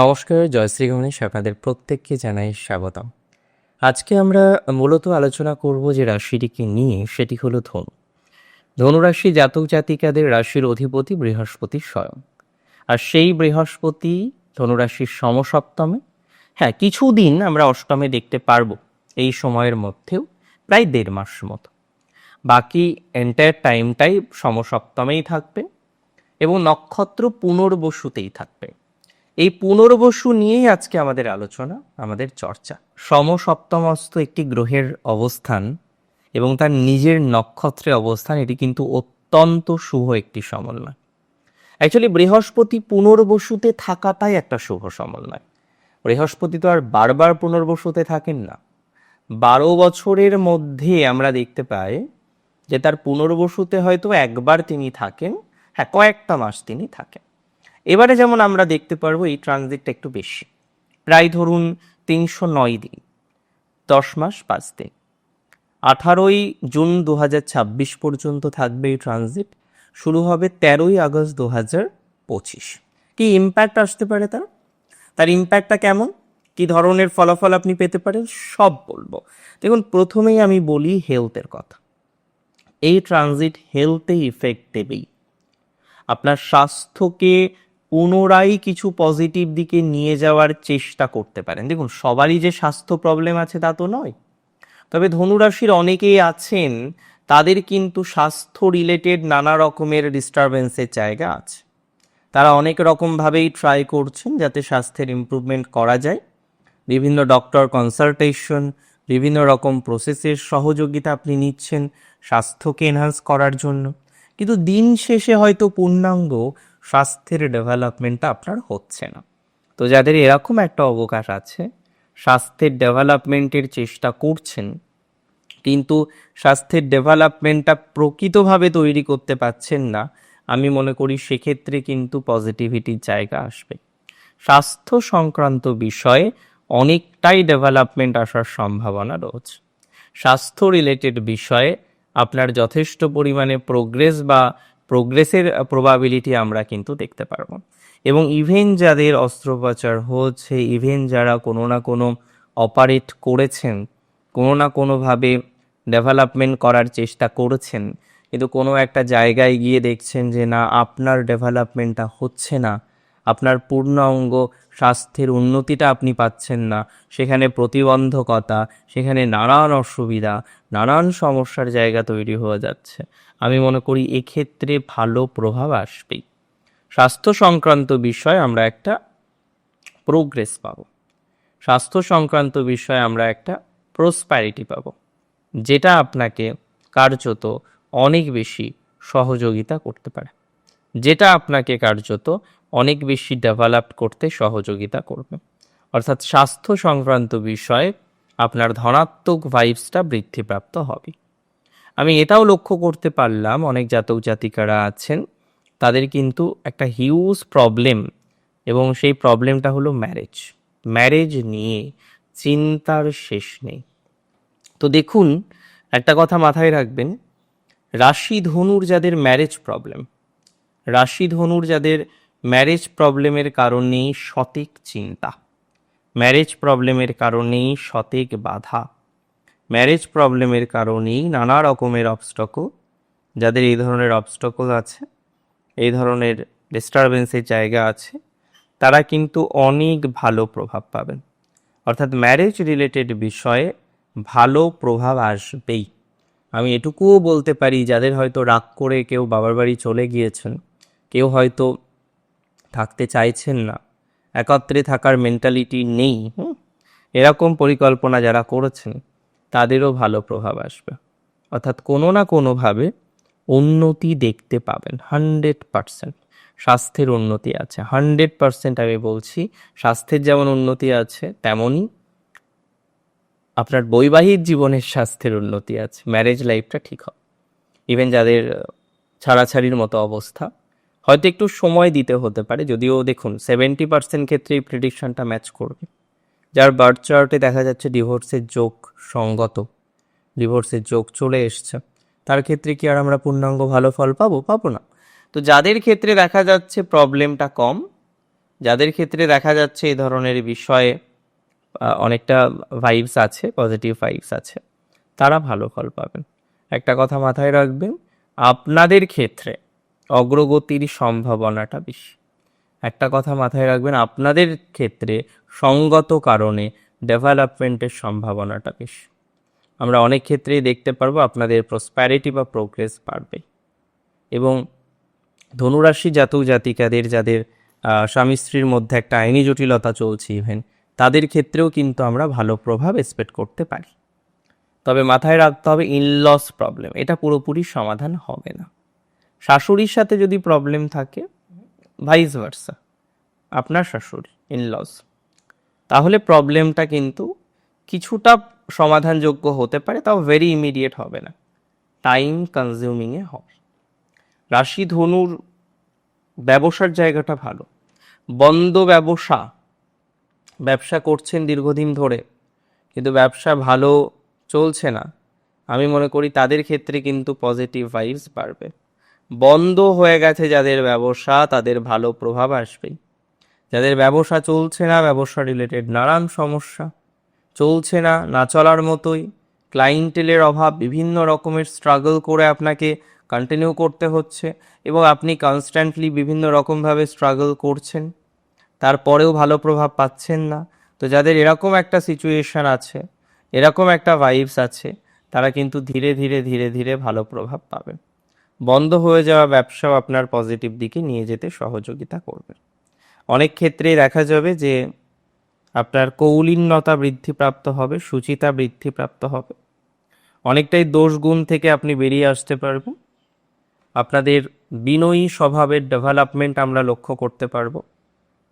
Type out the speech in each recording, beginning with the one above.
নমস্কার জয়শ্রী গণেশ, আপনাদের প্রত্যেককে জানাই স্বাগতম। আজকে আমরা মূলত আলোচনা করব যে রাশিটিকে নিয়ে, সেটি হলো ধনু। ধনুরাশি জাতক জাতিকাদের রাশির অধিপতি বৃহস্পতি স্বয়ং। আর সেই বৃহস্পতি ধনুরাশির সমসপ্তমে। হ্যাঁ কিছুদিন আমরা অষ্টমে দেখতে পারব এই সময়ের মধ্যেও, প্রায় দেড় মাস মতো। বাকি এন্টায়ার টাইমটাই সমসপ্তমেই থাকবে এবং নক্ষত্র পুনর্বসুতেই থাকবে। এই পুনর্বসু নিয়েই আজকে আমাদের আলোচনা, আমাদের চর্চা। সম সমসপ্তমস্ত একটি গ্রহের অবস্থান এবং তার নিজের নক্ষত্রে অবস্থান, এটি কিন্তু অত্যন্ত শুভ একটি সমন্বয়। অ্যাকচুয়ালি বৃহস্পতি পুনর্বসুতে থাকাটাই একটা শুভ সমন্বয়। বৃহস্পতি তো আর বারবার পুনর্বসুতে থাকেন না। বারো বছরের মধ্যে আমরা দেখতে পাই যে তার পুনর্বসুতে হয়তো একবার তিনি থাকেন হ্যাঁ কয়েকটা মাস তিনি থাকেন। এবারে যেমন আমরা দেখতে পারব এই ট্রানজিটটা একটু বেশি। প্রায় ধরুন তিনশো নয় দিন, দশ মাস পাঁচ দিন। আঠারোই জুন দু ছাব্বিশ পর্যন্ত থাকবে এই ট্রানজিট, শুরু হবে তেরোই আগস্ট দু হাজার পঁচিশ। কি ইম্প্যাক্ট আসতে পারে তার? তার ইম্প্যাক্টটা কেমন? কি ধরনের ফলাফল আপনি পেতে পারেন? সব বলব। দেখুন, প্রথমেই আমি বলি হেলথের কথা। এই ট্রানজিট হেলথে ইফেক্ট দেবেই। আপনার স্বাস্থ্যকে পুনরায় কিছু পজিটিভ দিকে নিয়ে যাওয়ার চেষ্টা করতে পারেন। দেখুন, সবারই যে স্বাস্থ্য প্রবলেম আছে তা তো নয়। তবে ধনুরাশির অনেকেই আছেন, তাদের কিন্তু স্বাস্থ্য রিলেটেড নানা রকমের ডিস্টারবেন্সের জায়গা আছে। তারা অনেক রকমভাবেই ট্রাই করছেন যাতে স্বাস্থ্যের ইমপ্রুভমেন্ট করা যায়। বিভিন্ন ডক্টর কনসালটেশন বিভিন্ন রকম প্রসেসের সহযোগিতা আপনি নিচ্ছেন স্বাস্থ্যকে এনহান্স করার জন্য। কিন্তু দিন শেষে হয়তো পূর্ণাঙ্গ স্বাস্থ্যের ডেভেলপমেন্টটা আপনার হচ্ছে না। তো যাদের এরকম একটা অবকাশ আছে স্বাস্থ্যের ডেভেলপমেন্টের চেষ্টা করছেন, কিন্তু স্বাস্থ্যের ডেভেলপমেন্টটা প্রকৃতভাবে তৈরি করতে পারছেন না, আমি মনে করি সেক্ষেত্রে কিন্তু পজিটিভিটির জায়গা আসবে। স্বাস্থ্য সংক্রান্ত বিষয়ে অনেকটাই ডেভেলপমেন্ট আসার সম্ভাবনা রয়েছে। স্বাস্থ্য রিলেটেড বিষয়ে আপনার যথেষ্ট পরিমাণে প্রোগ্রেস বা প্রোগ্রেসের প্রবাবিলিটি আমরা কিন্তু দেখতে পারব। এবং ইভেন যাদের অস্ত্রোপচার হচ্ছে ইভেন যারা কোনো না কোনো অপারেট করেছেন, কোনো না কোনোভাবে ডেভেলপমেন্ট করার চেষ্টা করেছেন, কিন্তু কোনো একটা জায়গায় গিয়ে দেখছেন যে না, আপনার ডেভেলপমেন্টটা হচ্ছে না, আপনার পূর্ণাঙ্গ স্বাস্থ্যের উন্নতিটা আপনি পাচ্ছেন না। সেখানে প্রতিবন্ধকতা, সেখানে নানান অসুবিধা, নানান সমস্যার জায়গা তৈরি হয়ে যাচ্ছে। আমি মনে করি এক্ষেত্রে ভালো প্রভাব আসবেই। স্বাস্থ্য সংক্রান্ত বিষয়ে আমরা একটা প্রোগ্রেস পাবো। স্বাস্থ্য সংক্রান্ত বিষয়ে আমরা একটা প্রসপ্যারিটি পাবো, যেটা আপনাকে কার্যত অনেক বেশি সহযোগিতা করতে পারে। যেটা আপনাকে কার্যত অনেক বেশি ডেভেলপ করতে সহযোগিতা করবে। অর্থাৎ স্বাস্থ্য সংক্রান্ত বিষয়ে আপনার ধনাত্মক ভাইবসটা বৃদ্ধিপ্রাপ্ত হবে। আমি এটাও লক্ষ্য করতে পারলাম, অনেক জাতক জাতিকারা আছেন, তাদের কিন্তু একটা হিউজ প্রবলেম এবং সেই প্রবলেমটা হলো ম্যারেজ ম্যারেজ নিয়ে চিন্তার শেষ নেই। তো দেখুন, একটা কথা মাথায় রাখবেন, রাশি ধনুর যাদের ম্যারেজ প্রবলেম রাশি ধনুর যাদের ম্যারেজ প্রবলেমের কারণেই সঠিক চিন্তা। ম্যারেজ প্রবলেমের কারণেই সঠিক বাধা। ম্যারেজ প্রবলেমের কারণেই নানা রকমের অবস্টকল যাদের এই ধরনের অবস্টকল আছে, এই ধরনের ডিস্টারবেন্সের জায়গা আছে, তারা কিন্তু অনেক ভালো প্রভাব পাবেন। অর্থাৎ ম্যারেজ রিলেটেড বিষয়ে ভালো প্রভাব আসবেই। আমি এটুকুও বলতে পারি, যাদের হয়তো রাগ করে কেউ বাবার বাড়ি চলে গিয়েছেন কেউ হয়তো থাকতে চাইছেন না। একত্রে থাকার মেন্টালিটি নেই এরকম পরিকল্পনা যারা করেছেন, তাদেরও ভালো প্রভাব আসবে। অর্থাৎ কোনো না কোনোভাবে উন্নতি দেখতে পাবেন, হান্ড্রেড পারসেন্ট। স্বাস্থ্যের উন্নতি আছে। হান্ড্রেড পারসেন্ট আমি বলছি, স্বাস্থ্যের যেমন উন্নতি আছে, তেমনই আপনার বৈবাহিক জীবনের স্বাস্থ্যের উন্নতি আছে। ম্যারেজ লাইফটা ঠিক হবে। ইভেন যাদের ছাড়াছাড়ির মতো অবস্থা। হয়তো একটু সময় দিতে হতে পারে, যদিও দেখুন সেভেন্টি পার্সেন্ট ক্ষেত্রে এই প্রেডিকশনটা ম্যাচ করবে। যার বার্থ চার্টে দেখা যাচ্ছে ডিভোর্সের যোগ সঙ্গত ডিভোর্সের যোগ চলে এসছে। তার ক্ষেত্রে কি আর আমরা পূর্ণাঙ্গ ভালো ফল পাবো? পাবো না। তো যাদের ক্ষেত্রে দেখা যাচ্ছে প্রবলেমটা কম, যাদের ক্ষেত্রে দেখা যাচ্ছে এই ধরনের বিষয়ে অনেকটা ভাইবস আছে পজিটিভ ভাইবস আছে, তারা ভালো ফল পাবেন। একটা কথা মাথায় রাখবেন, আপনাদের ক্ষেত্রে অগ্রগতির সম্ভাবনাটা বেশি। একটা কথা মাথায় রাখবেন, আপনাদের ক্ষেত্রে সঙ্গত কারণে ডেভেলপমেন্টের সম্ভাবনাটা বেশি। আমরা অনেক ক্ষেত্রেই দেখতে পারব আপনাদের প্রসপ্যারিটি বা প্রোগ্রেস বাড়বে। এবং ধনুরাশি জাতক জাতিকাদের, যাদের স্বামী স্ত্রীর মধ্যে একটা আইনি জটিলতা চলছে ইভেন তাদের ক্ষেত্রেও কিন্তু আমরা ভালো প্রভাব এক্সপেক্ট করতে পারি। তবে মাথায় রাখতে হবে ইনলস প্রবলেম এটা পুরোপুরি সমাধান হবে না। শাশুড়ির সাথে যদি প্রবলেম থাকে ভাইস ভার্সা আপনার শাশুড়ি ইনলস তাহলে প্রবলেমটা কিন্তু কিছুটা সমাধানযোগ্য হতে পারে, তাও ভেরি ইমিডিয়েট হবে না। টাইম কনজিউমিংয়ে হবে। রাশি ধনুর ব্যবসার জায়গাটা ভালো। বন্ধ ব্যবসা ব্যবসা করছেন দীর্ঘদিন ধরে, কিন্তু ব্যবসা ভালো চলছে না। আমি মনে করি তাদের ক্ষেত্রে কিন্তু পজিটিভ ভাইবস বাড়বে। বন্ধ হয়ে গেছে যাদের ব্যবসা, তাদের ভালো প্রভাব আসবেই যাদের ব্যবসা চলছে না, ব্যবসা রিলেটেড নানান সমস্যা। চলছে না না চলার মতোই। ক্লায়েন্টেলের অভাব, বিভিন্ন রকমের স্ট্রাগল করে আপনাকে কন্টিনিউ করতে হচ্ছে এবং আপনি কনস্ট্যান্টলি বিভিন্ন রকমভাবে স্ট্রাগল করছেন। তারপরেও ভালো প্রভাব পাচ্ছেন না। তো যাদের এরকম একটা সিচুয়েশন আছে, এরকম একটা ভাইবস আছে, তারা কিন্তু ধীরে ধীরে ধীরে ধীরে ভালো প্রভাব পাবেন। বন্ধ হয়ে যাওয়া ব্যবসাও আপনার পজিটিভ দিকে নিয়ে যেতে সহযোগিতা করবে। অনেক ক্ষেত্রেই দেখা যাবে যে আপনার কৌলীন্যতা বৃদ্ধিপ্রাপ্ত হবে, সুচিতা বৃদ্ধিপ্রাপ্ত হবে। অনেকটাই দোষ গুণ থেকে আপনি বেরিয়ে আসতে পারবেন। আপনাদের বিনয়ী স্বভাবের ডেভেলপমেন্ট আমরা লক্ষ্য করতে পারব।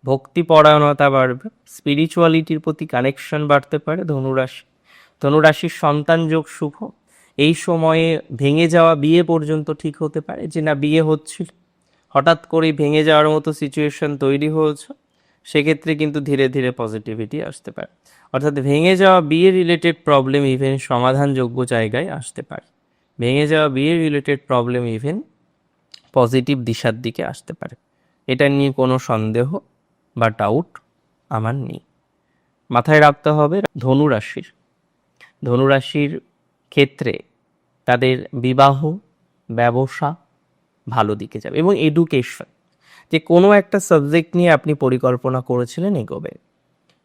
ভক্তিপরায়ণতা বাড়বে স্পিরিচুয়ালিটির প্রতি কানেকশন বাড়তে পারে, ধনুরাশি। ধনুরাশির সন্তান যোগ শুভ। এই সময়ে ভেঙে যাওয়া বিয়ে পর্যন্ত ঠিক হতে পারে? যে না, বিয়ে হচ্ছিল। হঠাৎ করেই ভেঙে যাওয়ার মতো সিচুয়েশন তৈরি হয়েছে। সেক্ষেত্রে কিন্তু ধীরে ধীরে পজিটিভিটি আসতে পারে। অর্থাৎ ভেঙে যাওয়া বিয়ে রিলেটেড প্রবলেম ইভেন সমাধানযোগ্য জায়গায় আসতে পারে। ভেঙে যাওয়া বিয়ে রিলেটেড প্রবলেম ইভেন পজিটিভ দিশার দিকে আসতে পারে। এটা নিয়ে কোনো সন্দেহ বা ডাউট আমার নেই। মাথায় রাখতে হবে ধনুরাশির। ধনুরাশির ক্ষেত্রে তাদের বিবাহ, ব্যবসা ভালো দিকে যাবে এবং এডুকেশন যে কোনো একটা সাবজেক্ট নিয়ে আপনি পরিকল্পনা করেছিলেন এগোবে।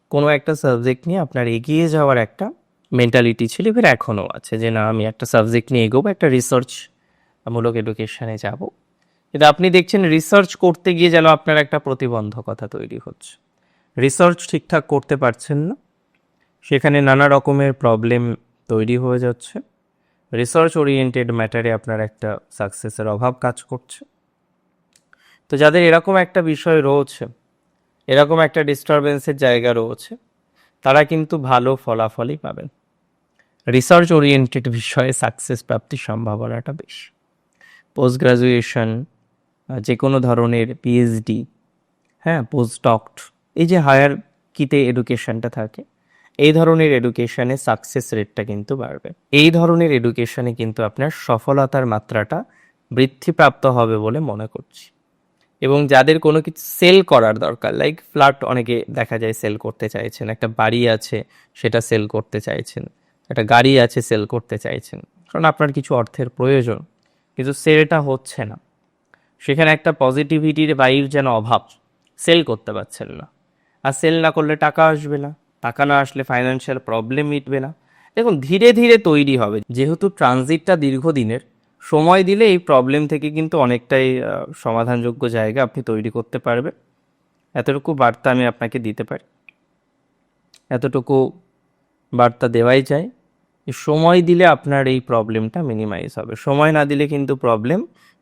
কোনো একটা সাবজেক্ট নিয়ে আপনার এগিয়ে যাওয়ার একটা মেন্টালিটি ছিল, এবার এখনও আছে যে না, আমি একটা সাবজেক্ট নিয়ে এগোবো, একটা রিসার্চ মূলক এডুকেশনে যাব। কিন্তু আপনি দেখছেন রিসার্চ করতে গিয়ে যেন আপনার একটা প্রতিবন্ধকতা তৈরি হচ্ছে। রিসার্চ ঠিকঠাক করতে পারছেন না। সেখানে নানা রকমের প্রবলেম তৈরি হয়ে যাচ্ছে। রিসার্চ ওরিয়েন্টেড ম্যাটারে আপনার একটা সাকসেসের অভাব কাজ করছে। তো যাদের এরকম একটা বিষয় রয়েছে, এরকম একটা ডিস্টারবেন্সের জায়গা রয়েছে, তারা কিন্তু ভালো ফলাফলই পাবেন। রিসার্চ ওরিয়েন্টেড বিষয়ে সাকসেস প্রাপ্তির সম্ভাবনাটা বেশি। পোস্ট গ্রাজুয়েশন যে কোনো ধরনের পিএইচডি হ্যাঁ পোস্ট ডক্ট এই যে হায়ার কিতে এডুকেশনটা থাকে এই ধরনের এডুকেশনে সাকসেস রেটটা কিন্তু বাড়বে। এই ধরনের এডুকেশনে কিন্তু আপনার সফলতার মাত্রাটা বৃদ্ধিপ্রাপ্ত হবে বলে মনে করছি। এবং যাদের কোনো কিছু সেল করার দরকার লাইক ফ্ল্যাট অনেকে দেখা যায় সেল করতে চাইছেন, একটা বাড়ি আছে সেটা সেল করতে চাইছেন, একটা গাড়ি আছে সেল করতে চাইছেন, কারণ আপনার কিছু অর্থের প্রয়োজন, কিন্তু সেলটা হচ্ছে না। সেখানে একটা পজিটিভিটির বাইর যেন অভাব সেল করতে পারছেন না। আর সেল না করলে টাকা আসবে না। টাকা না আসলে ফাইন্যান্সিয়াল প্রবলেম মিটবে না। দেখুন, ধীরে ধীরে তৈরি হবে। যেহেতু ট্রানজিটটা দীর্ঘদিনের, সময় দিলে এই প্রবলেম থেকে কিন্তু অনেকটাই সমাধানযোগ্য জায়গা আপনি তৈরি করতে পারবেন। এতটুকু বার্তা আমি আপনাকে দিতে পারি। এতটুকু বার্তা দেওয়াই যায় সময় দিলে আপনার এই প্রবলেমটা মিনিমাইজ হবে। সময় না দিলে কিন্তু প্রবলেম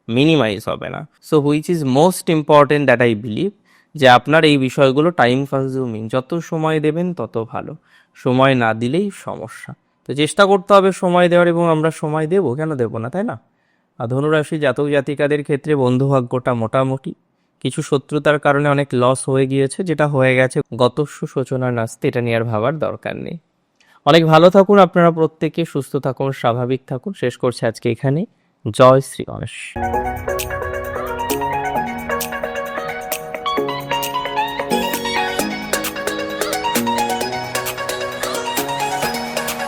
মিনিমাইজ হবে না। So which is most important that I believe যে আপনার এই বিষয়গুলো টাইম কনজিউমিং যত সময় দেবেন তত ভালো। সময় না দিলেই সমস্যা। তো চেষ্টা করতে হবে সময় দেওয়ার এবং আমরা সময় দেবো, কেন দেবো না, তাই না? ধনুরাশি জাতক জাতিকাদের ক্ষেত্রে বন্ধুভাগ্যটা মোটামুটি। কিছু শত্রুতার কারণে অনেক লস হয়ে গিয়েছে, যেটা হয়ে গেছে গত সূচনার নাস্তে এটা নিয়ে আর ভাবার দরকার নেই। অনেক ভালো থাকুন, আপনারা প্রত্যেকে সুস্থ থাকুন, স্বাভাবিক থাকুন। শেষ করছে আজকে এখানে জয় শ্রী গণেশ।